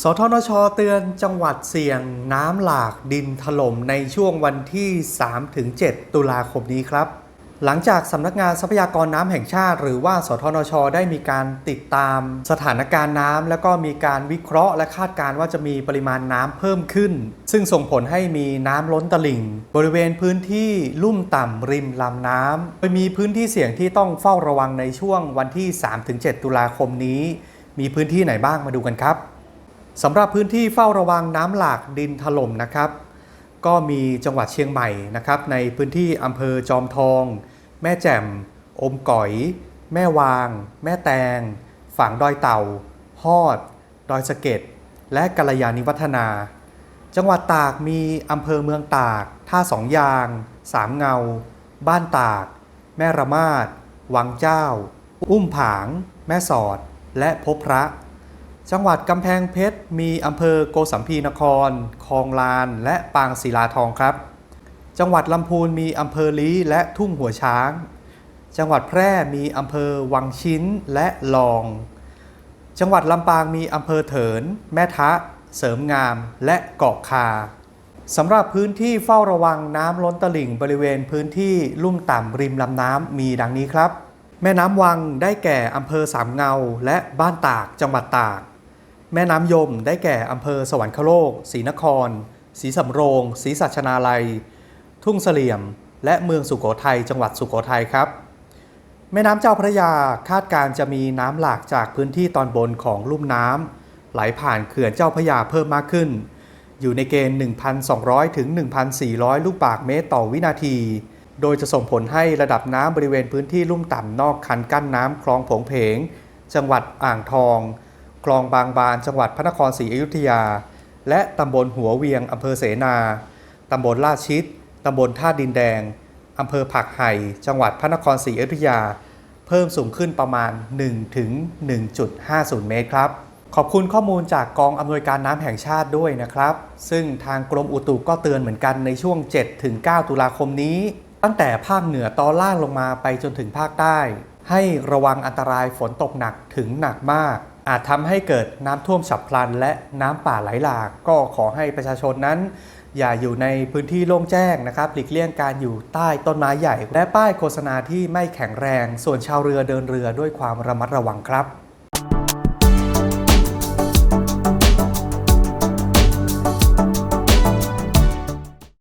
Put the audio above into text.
สทนชเตือนจังหวัดเสี่ยงน้ำหลากดินถล่มในช่วงวันที่ 3-7 ตุลาคมนี้ครับ หลังจากสำนักงานทรัพยากรน้ำแห่งชาติ หรือว่า สทนช ได้มีการติดตามสถานการณ์น้ำแล้วก็มีการวิเคราะห์และคาดการณ์ว่าจะมีปริมาณน้ำเพิ่มขึ้น ซึ่งส่งผลให้มีน้ำล้นตลิ่ง บริเวณพื้นที่ลุ่มต่ำริมลำน้ำโดยมีพื้นที่เสี่ยงที่ต้องเฝ้าระวังในช่วงวันที่ 3-7 ตุลาคมนี้ มีพื้นที่ไหนบ้างมาดูกันครับ สำหรับพื้นที่เฝ้าระวังน้ำหลากดินถล่มนะครับ ก็มีจังหวัดเชียงใหม่นะครับ ในพื้นที่อำเภอจอมทอง แม่แจ่ม อมก๋อย แม่วาง แม่แตง ฝั่งดอยเต่า ฮอด ดอยสะเก็ด และกัลยาณิวัฒนา จังหวัดตากมีอำเภอเมืองตาก ท่าสองยาง สามเงา บ้านตาก แม่ระมาด วังเจ้า อุ้มผาง แม่สอด และพบพระ จังหวัดกำแพงเพชรมีอำเภอโกสัมพีนคร คลองลาน และปางศิลาทองครับ จังหวัดลำพูนมีอำเภอลี้และทุ่งหัวช้าง จังหวัดแพร่มีอำเภอวังชิ้นและลอง จังหวัดลำปางมีอำเภอเถิน แม่ทะ เสริมงาม และเกาะคาสำหรับพื้นที่เฝ้าระวังน้ำล้นตลิ่งบริเวณพื้นที่ลุ่มต่ำริมลำน้ำมีดังนี้ครับ แม่น้ำวังได้แก่อำเภอสามเงา และบ้านตากจังหวัดตาก แม่น้ำยมได้แก่อำเภอสวรรคโลกศรีนครศรีสำโรงศรีสัชนาลัย ทุ่งเสลี่ยม และเมืองสุโขทัยจังหวัดสุโขทัยครับ แม่น้ำเจ้าพระยาคาดการจะมีน้ำหลากจากพื้นที่ตอนบนของลุ่มน้ำไหลผ่านเขื่อนเจ้าพระยาเพิ่มมากขึ้น อยู่ในเกณฑ์ 1,200 ถึง 1,400 ลูกบาศก์เมตรต่อวินาที โดยจะส่งผลให้ระดับน้ำบริเวณพื้นที่ลุ่มต่ำนอกคันกั้นน้ำคลองผงเพง จังหวัดอ่างทอง คลองบางบานจังหวัดพระนครศรีอยุธยา และตำบลหัวเวียงอำเภอเสนาตำบลลาดชิดตำบลท่าดินแดงอำเภอผักไห่ จังหวัดพระนครศรีอยุธยา เพิ่มสูงขึ้นประมาณ 1 ถึง 1.50 เมตรครับ ขอบคุณข้อมูลจากกองอำนวยการน้ำแห่งชาติด้วยนะครับ ซึ่งทางกรมอุตุก็เตือนเหมือนกันในช่วง 7 ถึง 9 ตุลาคมนี้ ตั้งแต่ภาคเหนือตอนล่างลงมาไปจนถึงภาคใต้ ให้ระวังอันตรายฝนตกหนักถึงหนักมาก อาจทำให้เกิดน้ำท่วมฉับพลัน และน้ำป่าไหลหลาก ก็ขอให้ประชาชนนั้น อย่าอยู่ในพื้นที่โล่งแจ้งนะครับหลีกเลี่ยงการอยู่ใต้ต้นไม้ใหญ่ และป้ายโฆษณาที่ไม่แข็งแรง ส่วนชาวเรือเดินเรือด้วยความระมัดระวังครับ